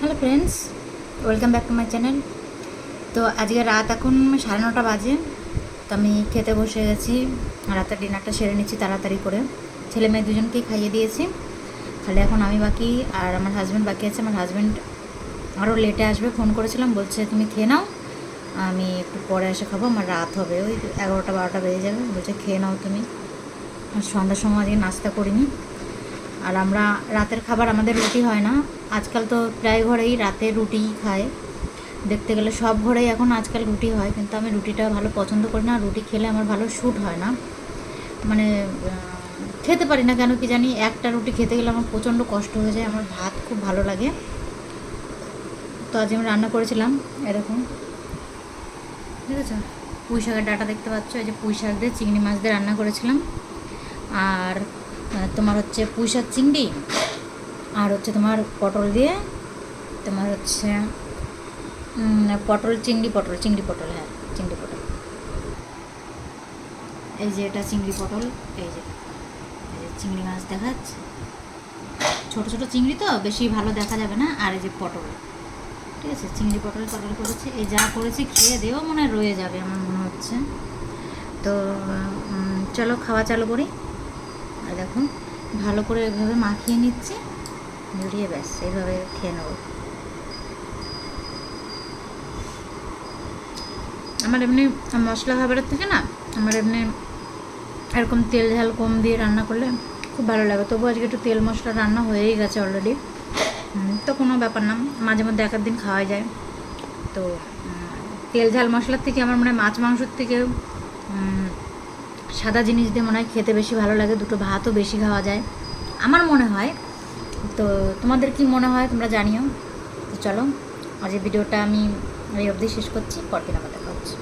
Hello friends, welcome back to my channel. তো আজকে রাত এখন সাড়ে নটা বাজে, তো আমি খেতে বসে গেছি। রাতের ডিনারটা সেরে নিচ্ছি তাড়াতাড়ি করে। ছেলে মেয়ে দুজনকেই খাইয়ে দিয়েছি। খালি এখন আমি বাকি আর আমার হাজব্যান্ড বাকি আছে। আমার হাজব্যান্ড আরও লেটে আসবে। ফোন করেছিলাম, বলছে, তুমি খেয়ে নাও, আমি একটু পরে এসে খাব। আমার রাত হবে। ওই এগারোটা, বারোটা বেজে যাবে। বলছে, খেয়ে নাও তুমি। আর সন্ধ্যার সময় আজকে নাস্তা করিনি। আর আমরা রাতের খাবার আমাদের রুটি হয় না। আজকাল তো প্রায় ঘরেই রাতে রুটিই খায়। দেখতে গেলে সব ঘরেই এখন আজকাল রুটি হয়, কিন্তু আমি রুটিটা ভালো পছন্দ করি না। রুটি খেলে আমার ভালো শ্যুট হয় না। মানে খেতে পারি না কেন কি জানি? একটা রুটি খেতে গেলে আমার প্রচণ্ড কষ্ট হয়ে যায়। আমার ভাত খুব ভালো লাগে। তো আজ আমি রান্না করেছিলাম, এরকম। ঠিক আছে? পুঁই শাকের ডাটা দেখতে পাচ্ছ? এই যে পুঁই শাক দিয়ে চিংড়ি মাছ দিয়ে রান্না করেছিলাম। তোমার হচ্ছে পুঁইশাক চিংড়ি, আর হচ্ছে তোমার পটল দিয়ে তোমার হচ্ছে পটল, চিংড়ি পটল চিংড়ি পটল হ্যাঁ চিংড়ি পটল। এই যে এটা চিংড়ি পটল, এই যে এই যে চিংড়ি মাছ দেখাচ্ছে। ছোটো ছোটো চিংড়ি তো, বেশি ভালো দেখা যাবে না, আর এই যে পটল। ঠিক আছে, চিংড়ি পটল তরকারি করেছি, এই যা করেছি খেয়ে দেও মনে রয়ে যাবে আমার মনে হচ্ছে। তো চলো, খাওয়া চালু করি। আর দেখুন। ভালো করে এভাবে মাখিয়ে নিচ্ছি। জড়িয়ে ব্যাস এইভাবে খেয়ে নেব। আমার এমনি মশলা খাবারের থেকে না, আমার এমনি এরকম তেল ঝাল কম দিয়ে রান্না করলে খুব ভালো লাগে। তবু আজকে একটু তেল মশলা রান্না হয়েই গেছে অলরেডি তো কোনো ব্যাপার না, মাঝে মধ্যে এক দিন খাওয়া যায়। তো তেল ঝাল মশলার থেকে আমার মনে মাছ মাংসর থেকে সাদা জিনিস দিয়ে মনে হয় খেতে বেশি ভালো লাগে, দুটো ভাতও বেশি খাওয়া যায়। আমার মনে হয়, তো তোমাদের কি মনে হয় তোমরা জানিও। তো চলো আজ ভিডিওটা আমি এই অবধি শেষ করছি, পরদিন আবার দেখা হচ্ছে।